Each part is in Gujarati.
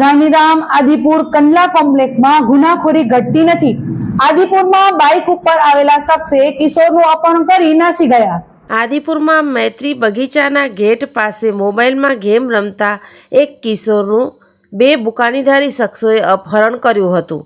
Gandhidham Adipur Kandla કોમ્પ્લેક્સમાં ગુનાખોરી ઘટતી નથી. આદિપુરમાં બાઇક ઉપર આવેલા શખ્સે કિશોરનું અપહરણ કરી નાસી ગયા. આદિપુરમાં મૈત્રી બગીચાના ગેટ પાસે મોબાઈલમાં ગેમ રમતા એક કિશોરનું બે બુકાનીધારી શખ્સોએ અપહરણ કર્યું હતું.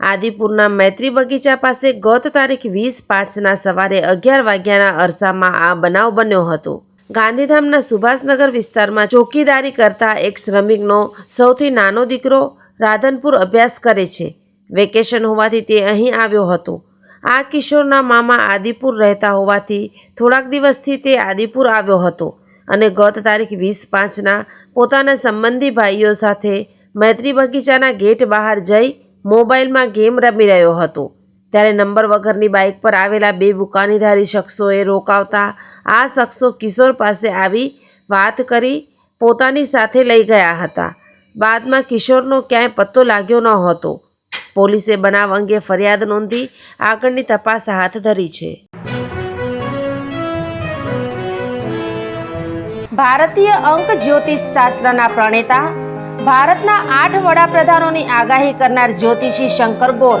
આદિપુરના મૈત્રી બગીચા પાસે ગત તારીખ વીસ પાંચના સવારે અગિયાર વાગ્યાના અરસામાં આ બનાવ બન્યો હતો. ગાંધીધામના સુભાષનગર વિસ્તારમાં ચોકીદારી કરતા એક શ્રમિકનો સૌથી નાનો દીકરો રાધનપુર અભ્યાસ કરે છે. વેકેશન હોવાથી તે અહીં આવ્યો હતો. આ કિશોરના મામા આદિપુર રહેતા હોવાથી થોડાક દિવસથી તે આદિપુર આવ્યો હતો અને ગત તારીખ વીસ પાંચના પોતાના સંબંધી ભાઈઓ સાથે મૈત્રી બગીચાના ગેટ બહાર જઈ મોબાઈલમાં ગેમ રમી રહ્યો હતો. ત્યારે નંબર વગરની બાઇક પર આવેલા બે બુકાનીધારી શખ્સોએ રોકાવતા આ શખ્સો કિશોર પાસે આવી વાત કરી પોતાની સાથે લઈ ગયા હતા. બાદમાં કિશોરનો ક્યાંય પત્તો લાગ્યો ન હતો. પોલીસે બનાવ અંગે ફરિયાદ નોંધી આગળની તપાસ હાથ ધરી છે. ભારતીય અંક જ્યોતિષ શાસ્ત્રના પ્રણેતા, ભારતના આઠ વડાપ્રધાનોની આગાહી કરનાર જ્યોતિષી શંકર ગોર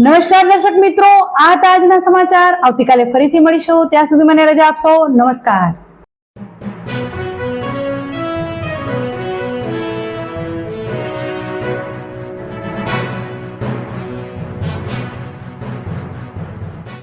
નમસ્કાર દર્શક મિત્રો, આ તાજના સમાચાર આવતીકાલે ફરીથી મળીશું. ત્યાં સુધી મને રજા આપશો. નમસ્કાર.